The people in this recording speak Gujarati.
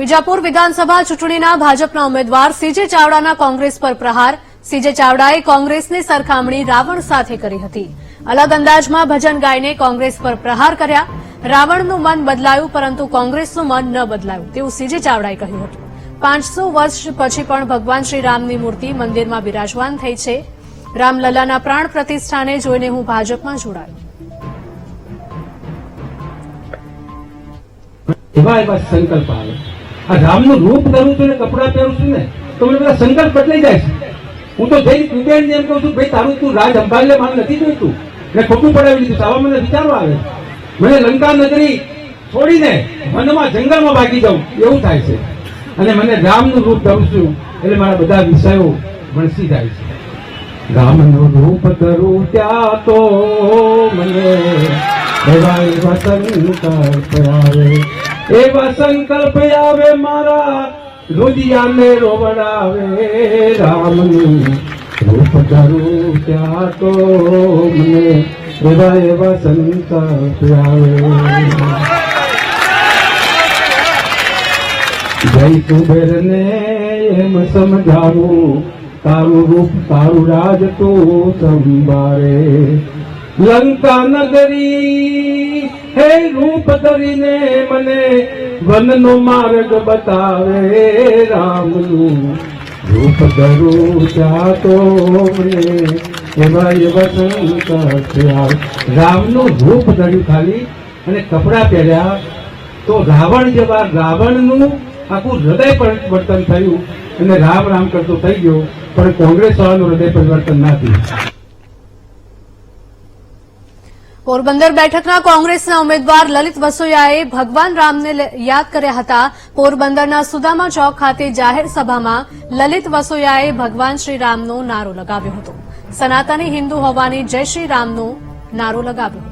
વિજાપુર વિધાનસભા ચૂંટણીના ભાજપના ઉમેદવાર સીજે ચાવડાના કોંગ્રેસ પર પ્રહાર. સીજે ચાવડાએ કોંગ્રેસની સરખામણી રાવણ સાથે કરી હતી. અલગ અંદાજમાં ભજન ગાઈને કોંગ્રેસ પર પ્રહાર કર્યા. રાવણનું મન બદલાયું, પરંતુ કોંગ્રેસનું મન ન બદલાયું, તેવું સીજે ચાવડાએ કહ્યું હતું. પાંચસો વર્ષ પછી પણ ભગવાન શ્રી રામની મૂર્તિ મંદિરમાં બિરાજમાન થઈ છે. રામલલ્લાના પ્રાણ પ્રતિષ્ઠાને જોઈને હું ભાજપમાં જોડાયો. સંકલ્પ આવે. આ રામનું રૂપ કરું છું ને કપડાં પહેરું છું ને, તો મને બધા સંકલ્પ બદલાઈ જાય છે. હું તો જઈ કુબેર એમ કહું છું, ભાઈ, તારું તું રાજ અંબાલે મારે નથી જોઈતું. ને ખોટું પડાવી લીધું. આવા મને વિચારો આવે. મને લંકા નગરી છોડીને વનમાં, જંગલમાં ભાગી જાઉં, એવું થાય છે. અને મને રામનું રૂપ ધરું છું, એટલે મારા બધા વિષયો વણસી જાય છે. રામનું રૂપ ધરું ત્યાં તો મને ભગવાન વસન આવે એવા સંકલ્પ આવે મારા, રુદિયાને રોવડાવે રામનું રૂપ ધરું ત્યાં તો મને એવા એવા સંકલ્પ આવે. જય કુબેરને એમ સમજાવું, તારું રૂપ, તારું રાજ તું સંભાળે. લંકા નગરી હે રૂપ ધરીને મને વનનો માર્ગ બતાવે રામનું. રૂપ ધરું જાતો મને એવા એવા રામનું રૂપ ધર્યું ખાલી અને કપડાં પહેર્યા તો રાવણ જેવા રાવણનું આખું હૃદય પરિવર્તન થયું અને રામ રામ કરતો થઈ ગયો, પણ કોંગ્રેસ વાળાનું હૃદય પરિવર્તન ના થયું. પોરબંદર બેઠકના કોંગ્રેસના ઉમેદવાર લલિત વસોયાએ ભગવાન રામને યાદ કર્યા હતા. પોરબંદરના સુદામા ચોક ખાતે જાહેર સભામાં લલિત વસોયાએ ભગવાન શ્રી રામનો નારો લગાવ્યો હતો. સનાતની હિન્દુ હોવાની જય શ્રી રામનો નારો લગાવ્યો હતો.